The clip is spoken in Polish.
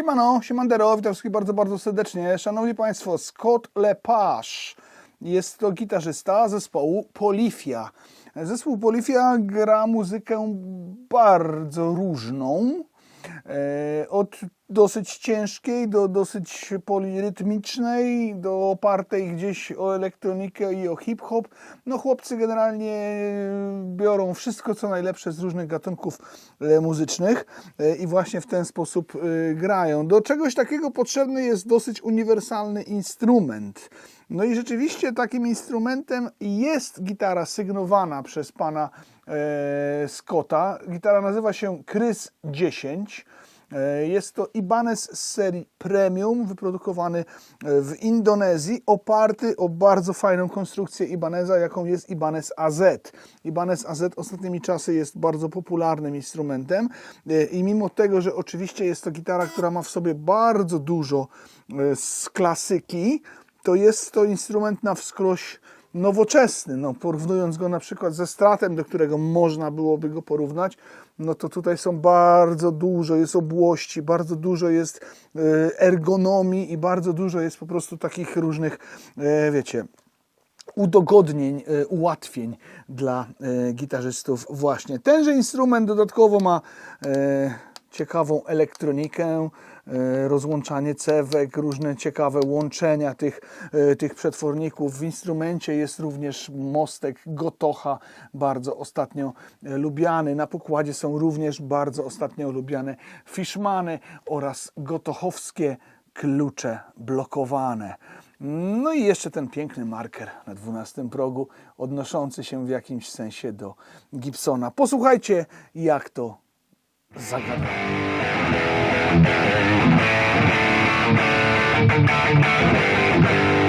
Siemano, siemandero, witam wszystkich bardzo, bardzo serdecznie. Szanowni Państwo, Scott Lepage jest to gitarzysta zespołu Polifia. Zespół Polifia gra muzykę bardzo różną. E, Od dosyć ciężkiej do dosyć polirytmicznej, do opartej gdzieś o elektronikę i o hip-hop. No chłopcy generalnie biorą wszystko co najlepsze z różnych gatunków e, muzycznych e, i właśnie w ten sposób e, grają. Do czegoś takiego potrzebny jest dosyć uniwersalny instrument. No i rzeczywiście takim instrumentem jest gitara sygnowana przez pana e, Scotta. Gitara nazywa się Krys 10. E, Jest to Ibanez z serii Premium, wyprodukowany e, w Indonezji, oparty o bardzo fajną konstrukcję Ibaneza, jaką jest Ibanez AZ. Ibanez AZ ostatnimi czasy jest bardzo popularnym instrumentem e, i mimo tego, że oczywiście jest to gitara, która ma w sobie bardzo dużo z klasyki, to jest to instrument na wskroś nowoczesny. No, porównując go na przykład ze stratem, do którego można byłoby go porównać, no to tutaj są bardzo dużo jest obłości, bardzo dużo jest e, ergonomii i bardzo dużo jest po prostu takich różnych, e, wiecie, udogodnień, e, ułatwień dla gitarzystów właśnie. Tenże instrument dodatkowo ma ciekawą elektronikę, e, rozłączanie cewek, różne ciekawe łączenia tych, e, tych przetworników. W instrumencie jest również mostek Gotocha, bardzo ostatnio e, lubiany. Na pokładzie są również bardzo ostatnio lubiane Fishmany oraz gotochowskie klucze blokowane. No i jeszcze ten piękny marker na 12 progu, odnoszący się w jakimś sensie do Gibsona. Posłuchajcie, jak to zagadek. Thank